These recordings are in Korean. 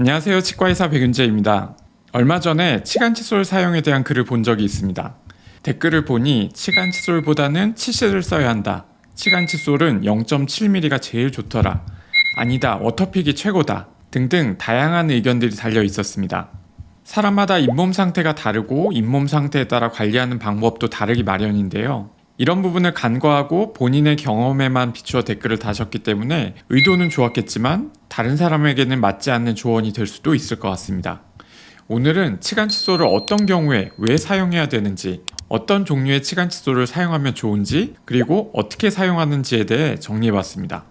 안녕하세요. 치과의사 백윤재입니다. 얼마 전에 치간 칫솔 사용에 대한 글을 본 적이 있습니다. 댓글을 보니 치간 칫솔보다는 치실을 써야 한다. 치간 칫솔은 0.7mm가 제일 좋더라. 아니다. 워터픽이 최고다. 등등 다양한 의견들이 달려 있었습니다. 사람마다 잇몸 상태가 다르고 잇몸 상태에 따라 관리하는 방법도 다르기 마련인데요. 이런 부분을 간과하고 본인의 경험에만 비추어 댓글을 다셨기 때문에 의도는 좋았겠지만 다른 사람에게는 맞지 않는 조언이 될 수도 있을 것 같습니다. 오늘은 치간 칫솔을 어떤 경우에 왜 사용해야 되는지, 어떤 종류의 치간 칫솔을 사용하면 좋은지, 그리고 어떻게 사용하는지에 대해 정리해 봤습니다.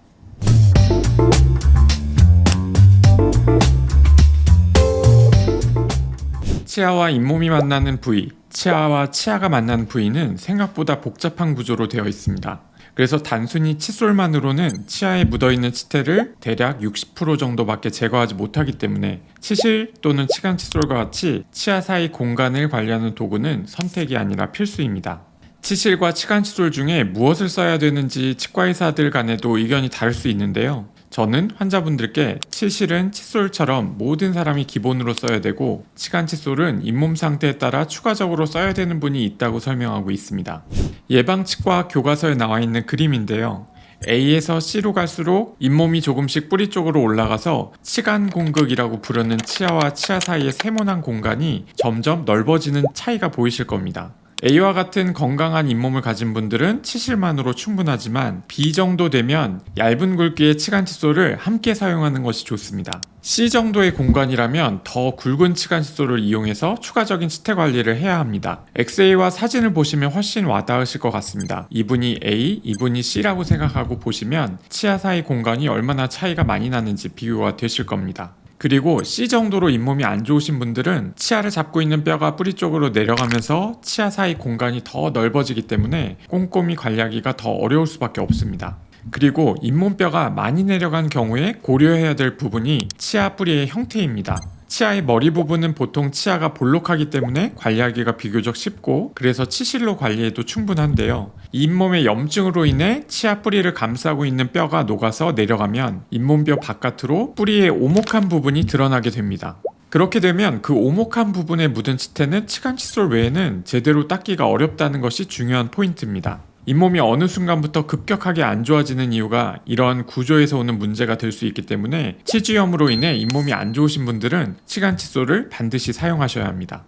치아와 잇몸이 만나는 부위, 치아와 치아가 만나는 부위는 생각보다 복잡한 구조로 되어 있습니다. 그래서 단순히 칫솔만으로는 치아에 묻어있는 치태를 대략 60% 정도밖에 제거하지 못하기 때문에 치실 또는 치간 칫솔과 같이 치아 사이 공간을 관리하는 도구는 선택이 아니라 필수입니다. 치실과 치간 칫솔 중에 무엇을 써야 되는지 치과의사들 간에도 의견이 다를 수 있는데요. 저는 환자분들께 치실은 칫솔처럼 모든 사람이 기본으로 써야 되고 치간 칫솔은 잇몸 상태에 따라 추가적으로 써야 되는 분이 있다고 설명하고 있습니다. 예방치과 교과서에 나와 있는 그림인데요. A에서 C로 갈수록 잇몸이 조금씩 뿌리 쪽으로 올라가서 치간 공극이라고 부르는 치아와 치아 사이의 세모난 공간이 점점 넓어지는 차이가 보이실 겁니다. A와 같은 건강한 잇몸을 가진 분들은 치실만으로 충분하지만 B 정도 되면 얇은 굵기의 치간 칫솔을 함께 사용하는 것이 좋습니다. C 정도의 공간이라면 더 굵은 치간 칫솔을 이용해서 추가적인 치태 관리를 해야 합니다. 엑스레이와 사진을 보시면 훨씬 와닿으실 것 같습니다. 이분이 A, 이분이 C라고 생각하고 보시면 치아 사이 공간이 얼마나 차이가 많이 나는지 비교가 되실 겁니다. 그리고 C 정도로 잇몸이 안 좋으신 분들은 치아를 잡고 있는 뼈가 뿌리 쪽으로 내려가면서 치아 사이 공간이 더 넓어지기 때문에 꼼꼼히 관리하기가 더 어려울 수밖에 없습니다. 그리고 잇몸뼈가 많이 내려간 경우에 고려해야 될 부분이 치아 뿌리의 형태입니다. 치아의 머리 부분은 보통 치아가 볼록하기 때문에 관리하기가 비교적 쉽고 그래서 치실로 관리해도 충분한데요. 잇몸의 염증으로 인해 치아 뿌리를 감싸고 있는 뼈가 녹아서 내려가면 잇몸뼈 바깥으로 뿌리의 오목한 부분이 드러나게 됩니다. 그렇게 되면 그 오목한 부분에 묻은 치태는 치간 칫솔 외에는 제대로 닦기가 어렵다는 것이 중요한 포인트입니다. 잇몸이 어느 순간부터 급격하게 안 좋아지는 이유가 이런 구조에서 오는 문제가 될 수 있기 때문에 치주염으로 인해 잇몸이 안 좋으신 분들은 치간 칫솔을 반드시 사용하셔야 합니다.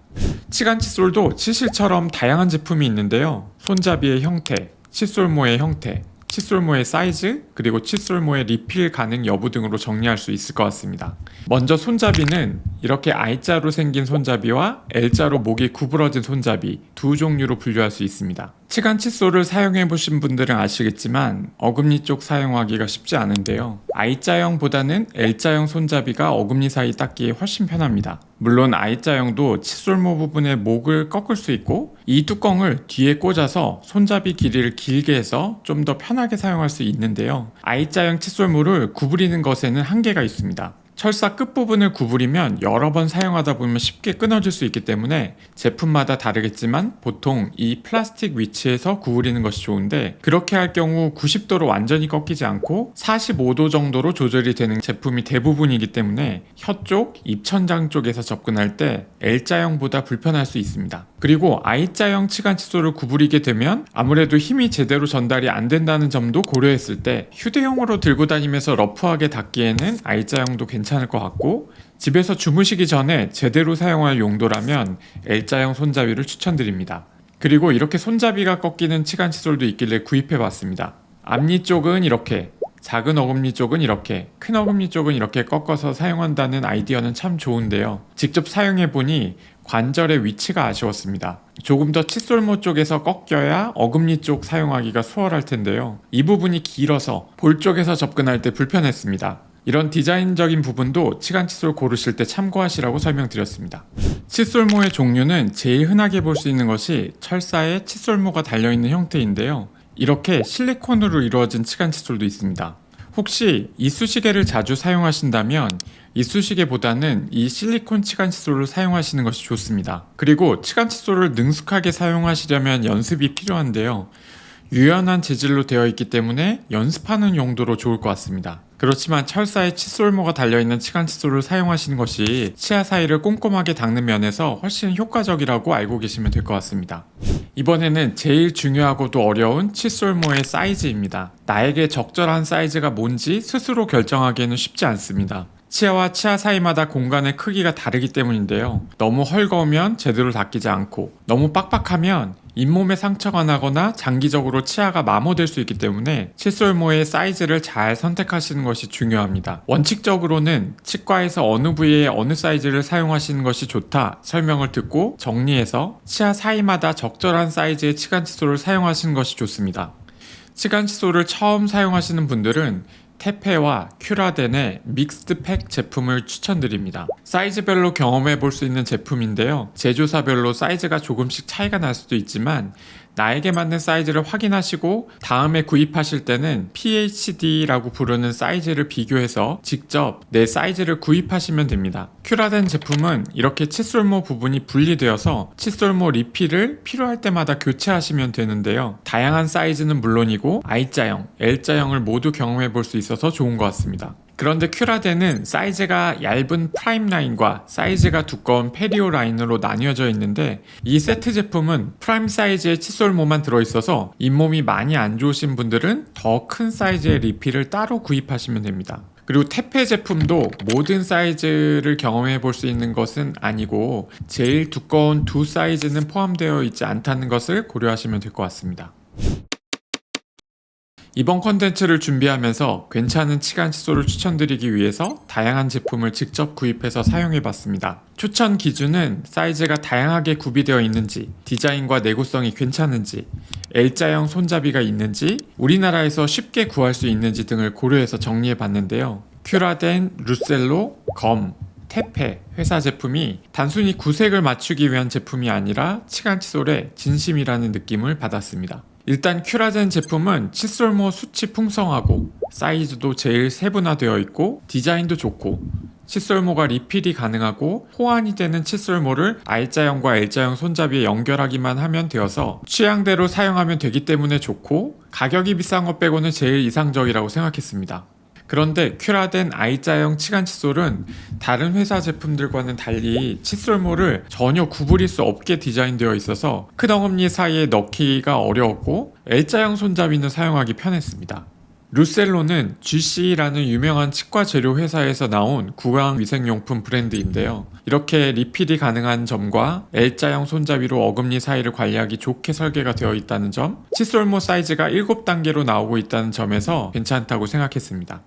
치간 칫솔도 치실처럼 다양한 제품이 있는데요. 손잡이의 형태, 칫솔모의 형태, 칫솔모의 사이즈, 그리고 칫솔모의 리필 가능 여부 등으로 정리할 수 있을 것 같습니다. 먼저 손잡이는 이렇게 I자로 생긴 손잡이와 L자로 목이 구부러진 손잡이 두 종류로 분류할 수 있습니다. 치간 칫솔을 사용해 보신 분들은 아시겠지만 어금니 쪽 사용하기가 쉽지 않은데요. I자형보다는 L자형 손잡이가 어금니 사이 닦기에 훨씬 편합니다. 물론 I자형도 칫솔모 부분의 목을 꺾을 수 있고 이 뚜껑을 뒤에 꽂아서 손잡이 길이를 길게 해서 좀 더 편하게 사용할 수 있는데요. I자형 칫솔모를 구부리는 것에는 한계가 있습니다. 철사 끝부분을 구부리면 여러 번 사용하다 보면 쉽게 끊어질 수 있기 때문에 제품마다 다르겠지만 보통 이 플라스틱 위치에서 구부리는 것이 좋은데 그렇게 할 경우 90도로 완전히 꺾이지 않고 45도 정도로 조절이 되는 제품이 대부분이기 때문에 혀 쪽, 입천장 쪽에서 접근할 때 L자형보다 불편할 수 있습니다. 그리고 I자형 치간 칫솔을 구부리게 되면 아무래도 힘이 제대로 전달이 안 된다는 점도 고려했을 때 휴대용으로 들고 다니면서 러프하게 닫기에는 I자형도 괜찮을 것 같고 집에서 주무시기 전에 제대로 사용할 용도라면 L자형 손잡이를 추천드립니다. 그리고 이렇게 손잡이가 꺾이는 치간 칫솔도 있길래 구입해 봤습니다. 앞니 쪽은 이렇게 작은 어금니 쪽은 이렇게, 큰 어금니 쪽은 이렇게 꺾어서 사용한다는 아이디어는 참 좋은데요. 직접 사용해 보니 관절의 위치가 아쉬웠습니다. 조금 더 칫솔모 쪽에서 꺾여야 어금니 쪽 사용하기가 수월할 텐데요. 이 부분이 길어서 볼 쪽에서 접근할 때 불편했습니다. 이런 디자인적인 부분도 치간 칫솔 고르실 때 참고하시라고 설명드렸습니다. 칫솔모의 종류는 제일 흔하게 볼 수 있는 것이 철사에 칫솔모가 달려있는 형태인데요. 이렇게 실리콘으로 이루어진 치간 칫솔도 있습니다. 혹시 이쑤시개를 자주 사용하신다면 이쑤시개보다는 이 실리콘 치간 칫솔을 사용하시는 것이 좋습니다. 그리고 치간 칫솔을 능숙하게 사용하시려면 연습이 필요한데요. 유연한 재질로 되어 있기 때문에 연습하는 용도로 좋을 것 같습니다. 그렇지만 철사에 칫솔모가 달려있는 치간 칫솔을 사용하시는 것이 치아 사이를 꼼꼼하게 닦는 면에서 훨씬 효과적이라고 알고 계시면 될 것 같습니다. 이번에는 제일 중요하고도 어려운 칫솔모의 사이즈입니다. 나에게 적절한 사이즈가 뭔지 스스로 결정하기에는 쉽지 않습니다. 치아와 치아 사이마다 공간의 크기가 다르기 때문인데요. 너무 헐거우면 제대로 닦이지 않고 너무 빡빡하면 잇몸에 상처가 나거나 장기적으로 치아가 마모될 수 있기 때문에 칫솔모의 사이즈를 잘 선택하시는 것이 중요합니다. 원칙적으로는 치과에서 어느 부위에 어느 사이즈를 사용하시는 것이 좋다 설명을 듣고 정리해서 치아 사이마다 적절한 사이즈의 치간 칫솔을 사용하시는 것이 좋습니다. 치간 칫솔을 처음 사용하시는 분들은 테페와 큐라덴의 믹스드 팩 제품을 추천드립니다. 사이즈별로 경험해 볼 수 있는 제품인데요. 제조사별로 사이즈가 조금씩 차이가 날 수도 있지만 나에게 맞는 사이즈를 확인하시고 다음에 구입하실 때는 PHD라고 부르는 사이즈를 비교해서 직접 내 사이즈를 구입하시면 됩니다. 큐라덴 제품은 이렇게 칫솔모 부분이 분리되어서 칫솔모 리필을 필요할 때마다 교체하시면 되는데요. 다양한 사이즈는 물론이고 I자형, L자형을 모두 경험해 볼 수 있어서 좋은 것 같습니다. 그런데 큐라덴은 사이즈가 얇은 프라임 라인과 사이즈가 두꺼운 페리오 라인으로 나뉘어져 있는데 이 세트 제품은 프라임 사이즈의 칫솔모만 들어있어서 잇몸이 많이 안 좋으신 분들은 더 큰 사이즈의 리필을 따로 구입하시면 됩니다. 그리고 테페 제품도 모든 사이즈를 경험해 볼 수 있는 것은 아니고 제일 두꺼운 두 사이즈는 포함되어 있지 않다는 것을 고려하시면 될 것 같습니다. 이번 컨텐츠를 준비하면서 괜찮은 치간 칫솔을 추천드리기 위해서 다양한 제품을 직접 구입해서 사용해 봤습니다. 추천 기준은 사이즈가 다양하게 구비되어 있는지, 디자인과 내구성이 괜찮은지, L자형 손잡이가 있는지, 우리나라에서 쉽게 구할 수 있는지 등을 고려해서 정리해 봤는데요. 큐라덴, 루셀로, 검, 테페 회사 제품이 단순히 구색을 맞추기 위한 제품이 아니라 치간 칫솔의 진심이라는 느낌을 받았습니다. 일단 큐라젠 제품은 칫솔모 수치 풍성하고 사이즈도 제일 세분화되어 있고 디자인도 좋고 칫솔모가 리필이 가능하고 호환이 되는 칫솔모를 R자형과 L자형 손잡이에 연결하기만 하면 되어서 취향대로 사용하면 되기 때문에 좋고 가격이 비싼 것 빼고는 제일 이상적이라고 생각했습니다. 그런데 큐라덴 I자형 치간 칫솔은 다른 회사 제품들과는 달리 칫솔모를 전혀 구부릴 수 없게 디자인되어 있어서 큰 어금니 사이에 넣기가 어려웠고 L자형 손잡이는 사용하기 편했습니다. 루셀로는 GC라는 유명한 치과 재료 회사에서 나온 구강 위생용품 브랜드인데요. 이렇게 리필이 가능한 점과 L자형 손잡이로 어금니 사이를 관리하기 좋게 설계가 되어 있다는 점, 칫솔모 사이즈가 7단계로 나오고 있다는 점에서 괜찮다고 생각했습니다.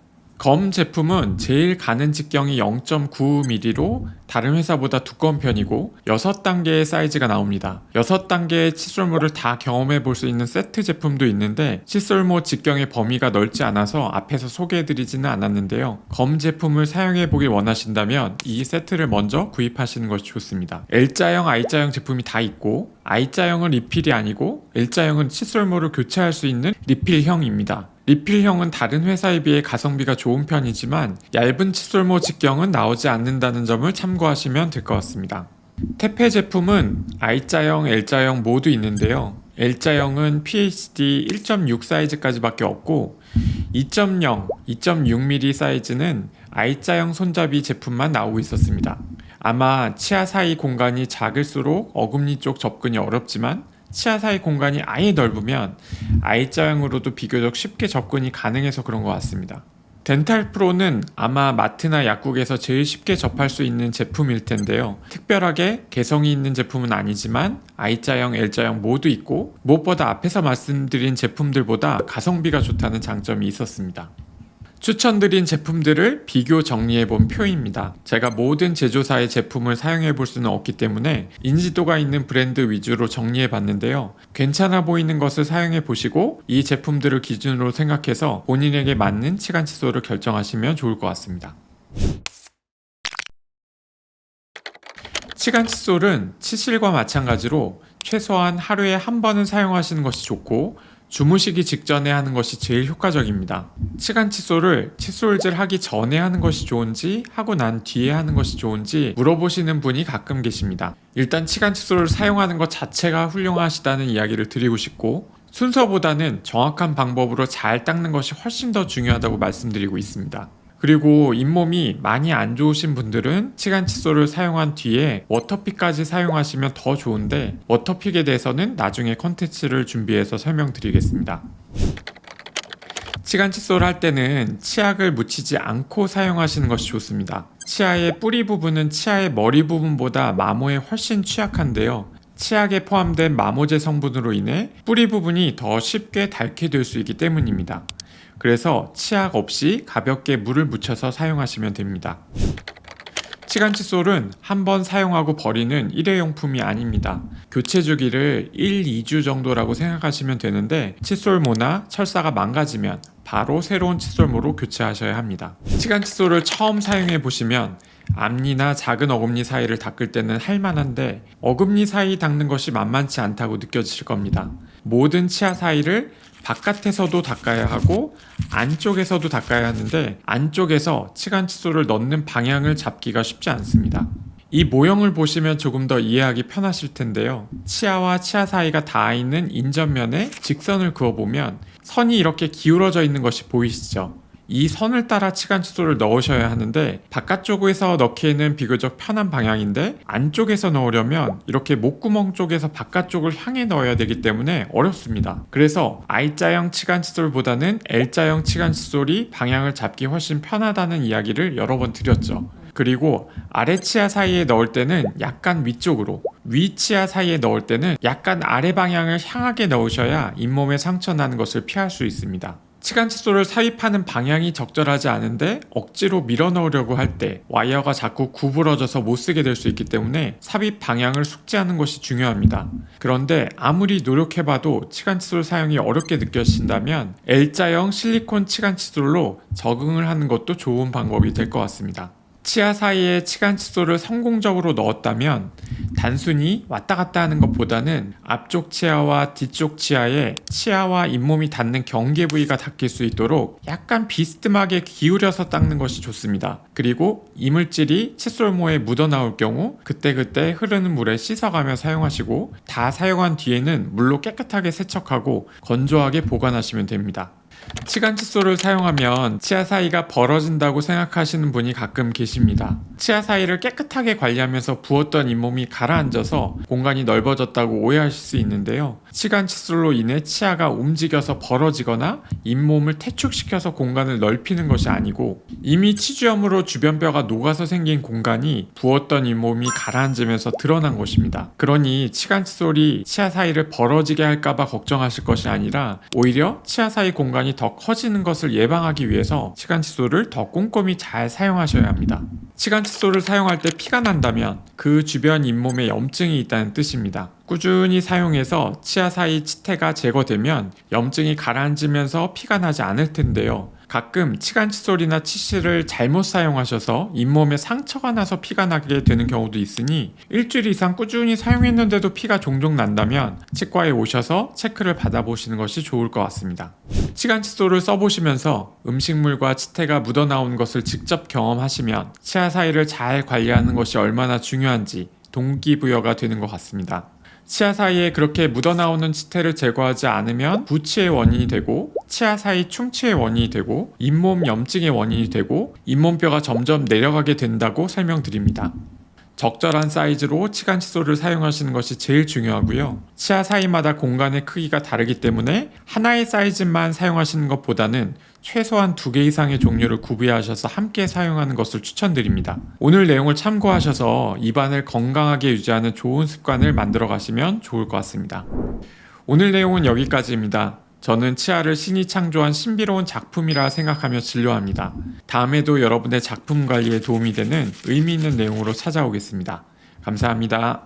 검 제품은 제일 가는 직경이 0.9mm로 다른 회사보다 두꺼운 편이고 6단계의 사이즈가 나옵니다. 6단계의 칫솔모를 다 경험해 볼 수 있는 세트 제품도 있는데 칫솔모 직경의 범위가 넓지 않아서 앞에서 소개해드리지는 않았는데요. 검 제품을 사용해 보길 원하신다면 이 세트를 먼저 구입하시는 것이 좋습니다. L자형, I자형 제품이 다 있고 I자형은 리필이 아니고 L자형은 칫솔모를 교체할 수 있는 리필형입니다. 리필형은 다른 회사에 비해 가성비가 좋은 편이지만 얇은 칫솔모 직경은 나오지 않는다는 점을 참고하시면 될 것 같습니다. 테페 제품은 I자형, L자형 모두 있는데요. L자형은 PHD 1.6 사이즈까지밖에 없고 2.0, 2.6mm 사이즈는 I자형 손잡이 제품만 나오고 있었습니다. 아마 치아 사이 공간이 작을수록 어금니 쪽 접근이 어렵지만 치아 사이 공간이 아예 넓으면 I자형으로도 비교적 쉽게 접근이 가능해서 그런 것 같습니다. 덴탈 프로는 아마 마트나 약국에서 제일 쉽게 접할 수 있는 제품일 텐데요. 특별하게 개성이 있는 제품은 아니지만 I자형, L자형 모두 있고 무엇보다 앞에서 말씀드린 제품들보다 가성비가 좋다는 장점이 있었습니다. 추천드린 제품들을 비교 정리해 본 표입니다. 제가 모든 제조사의 제품을 사용해 볼 수는 없기 때문에 인지도가 있는 브랜드 위주로 정리해 봤는데요. 괜찮아 보이는 것을 사용해 보시고 이 제품들을 기준으로 생각해서 본인에게 맞는 치간 칫솔을 결정하시면 좋을 것 같습니다. 치간 칫솔은 치실과 마찬가지로 최소한 하루에 한 번은 사용하시는 것이 좋고 주무시기 직전에 하는 것이 제일 효과적입니다. 치간 칫솔을 칫솔질 하기 전에 하는 것이 좋은지 하고 난 뒤에 하는 것이 좋은지 물어보시는 분이 가끔 계십니다. 일단 치간 칫솔을 사용하는 것 자체가 훌륭하시다는 이야기를 드리고 싶고 순서보다는 정확한 방법으로 잘 닦는 것이 훨씬 더 중요하다고 말씀드리고 있습니다. 그리고 잇몸이 많이 안 좋으신 분들은 치간 칫솔을 사용한 뒤에 워터픽까지 사용하시면 더 좋은데 워터픽에 대해서는 나중에 컨텐츠를 준비해서 설명드리겠습니다. 치간 칫솔을 할 때는 치약을 묻히지 않고 사용하시는 것이 좋습니다. 치아의 뿌리 부분은 치아의 머리 부분보다 마모에 훨씬 취약한데요. 치약에 포함된 마모제 성분으로 인해 뿌리 부분이 더 쉽게 닳게 될 수 있기 때문입니다. 그래서 치약 없이 가볍게 물을 묻혀서 사용하시면 됩니다. 치간 칫솔은 한 번 사용하고 버리는 일회용품이 아닙니다. 교체 주기를 1, 2주 정도라고 생각하시면 되는데 칫솔모나 철사가 망가지면 바로 새로운 칫솔모로 교체하셔야 합니다. 치간 칫솔을 처음 사용해 보시면 앞니나 작은 어금니 사이를 닦을 때는 할만한데 어금니 사이 닦는 것이 만만치 않다고 느껴지실 겁니다. 모든 치아 사이를 바깥에서도 닦아야 하고 안쪽에서도 닦아야 하는데 안쪽에서 치간 칫솔을 넣는 방향을 잡기가 쉽지 않습니다. 이 모형을 보시면 조금 더 이해하기 편하실 텐데요. 치아와 치아 사이가 닿아 있는 인전면에 직선을 그어보면 선이 이렇게 기울어져 있는 것이 보이시죠? 이 선을 따라 치간 칫솔을 넣으셔야 하는데 바깥쪽에서 넣기에는 비교적 편한 방향인데 안쪽에서 넣으려면 이렇게 목구멍 쪽에서 바깥쪽을 향해 넣어야 되기 때문에 어렵습니다. 그래서 I자형 치간 칫솔보다는 L자형 치간 칫솔이 방향을 잡기 훨씬 편하다는 이야기를 여러 번 드렸죠. 그리고 아래 치아 사이에 넣을 때는 약간 위쪽으로 위 치아 사이에 넣을 때는 약간 아래 방향을 향하게 넣으셔야 잇몸에 상처 나는 것을 피할 수 있습니다. 치간 칫솔을 삽입하는 방향이 적절하지 않은데 억지로 밀어 넣으려고 할 때 와이어가 자꾸 구부러져서 못 쓰게 될 수 있기 때문에 삽입 방향을 숙지하는 것이 중요합니다. 그런데 아무리 노력해봐도 치간 칫솔 사용이 어렵게 느껴진다면 L자형 실리콘 치간 칫솔로 적응을 하는 것도 좋은 방법이 될 것 같습니다. 치아 사이에 치간 칫솔을 성공적으로 넣었다면 단순히 왔다 갔다 하는 것보다는 앞쪽 치아와 뒤쪽 치아에 치아와 잇몸이 닿는 경계 부위가 닿길 수 있도록 약간 비스듬하게 기울여서 닦는 것이 좋습니다. 그리고 이물질이 칫솔모에 묻어 나올 경우 그때그때 흐르는 물에 씻어가며 사용하시고 다 사용한 뒤에는 물로 깨끗하게 세척하고 건조하게 보관하시면 됩니다. 치간 칫솔을 사용하면 치아 사이가 벌어진다고 생각하시는 분이 가끔 계십니다. 치아 사이를 깨끗하게 관리하면서 부었던 잇몸이 가라앉아서 공간이 넓어졌다고 오해하실 수 있는데요. 치간 칫솔로 인해 치아가 움직여서 벌어지거나 잇몸을 퇴축시켜서 공간을 넓히는 것이 아니고 이미 치주염으로 주변뼈가 녹아서 생긴 공간이 부었던 잇몸이 가라앉으면서 드러난 것입니다. 그러니 치간 칫솔이 치아 사이를 벌어지게 할까봐 걱정하실 것이 아니라 오히려 치아 사이 공간 이 더 커지는 것을 예방하기 위해서 치간 칫솔을 더 꼼꼼히 잘 사용하셔야 합니다. 치간 칫솔을 사용할 때 피가 난다면 그 주변 잇몸에 염증이 있다는 뜻입니다. 꾸준히 사용해서 치아 사이 치태가 제거되면 염증이 가라앉으면서 피가 나지 않을 텐데요. 가끔 치간 칫솔이나 치실을 잘못 사용하셔서 잇몸에 상처가 나서 피가 나게 되는 경우도 있으니 일주일 이상 꾸준히 사용했는데도 피가 종종 난다면 치과에 오셔서 체크를 받아보시는 것이 좋을 것 같습니다. 치간 칫솔을 써보시면서 음식물과 치태가 묻어나온 것을 직접 경험하시면 치아 사이를 잘 관리하는 것이 얼마나 중요한지 동기부여가 되는 것 같습니다. 치아 사이에 그렇게 묻어나오는 치태를 제거하지 않으면 부치의 원인이 되고 치아 사이 충치의 원인이 되고 잇몸 염증의 원인이 되고 잇몸뼈가 점점 내려가게 된다고 설명드립니다. 적절한 사이즈로 치간 칫솔을 사용하시는 것이 제일 중요하고요. 치아 사이마다 공간의 크기가 다르기 때문에 하나의 사이즈만 사용하시는 것보다는 최소한 두 개 이상의 종류를 구비하셔서 함께 사용하는 것을 추천드립니다. 오늘 내용을 참고하셔서 입안을 건강하게 유지하는 좋은 습관을 만들어 가시면 좋을 것 같습니다. 오늘 내용은 여기까지입니다. 저는 치아를 신이 창조한 신비로운 작품이라 생각하며 진료합니다. 다음에도 여러분의 작품 관리에 도움이 되는 의미 있는 내용으로 찾아오겠습니다. 감사합니다.